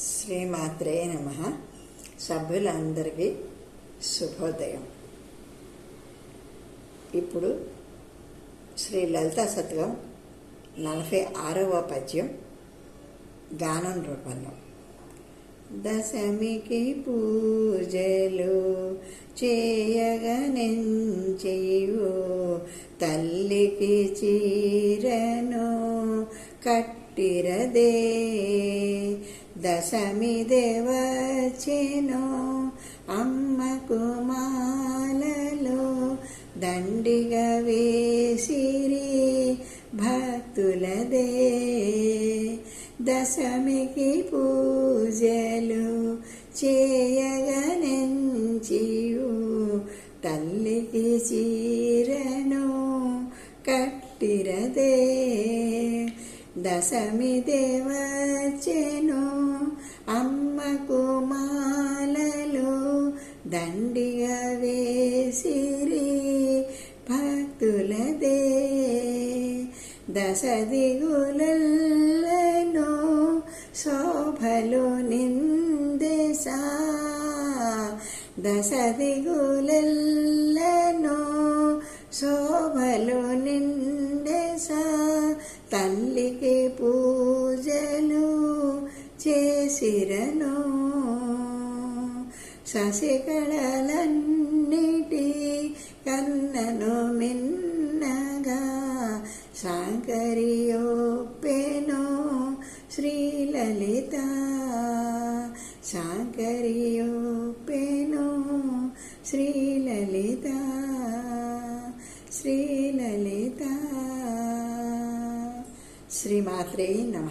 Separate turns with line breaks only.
శ్రీమాత్రే నమ. సభ్యులందరికీ శుభోదయం. ఇప్పుడు శ్రీ లలితా సత్వం నలభై ఆరవ పద్యం గానం రూపంలో. దశమికి పూజలు చేయగనెంచెయు తల్లికి చీరను కట్టిరదే. దశమి దేవచెను అమ్మకు మాలలో దండిగా వేసిరి భక్తులదే. దశమికి పూజలు చేయగనెంచియు తల్లికి చీరను కట్టిరదే. దశమి దేవచెను దండిగా వేసిరి భక్తులదే. దశ దిగులలో శోభలు నిందేశా దశ దిగులలో శోభలు నిందేశా తల్లికి పూజలు చేసిరను శశికళలన్నిటి కన్నను మిన్నగా శాంకరియోపెను శ్రీలలిత శాంకరియోపెను శ్రీలలిత శ్రీలలిత శ్రీమాత్రే నమ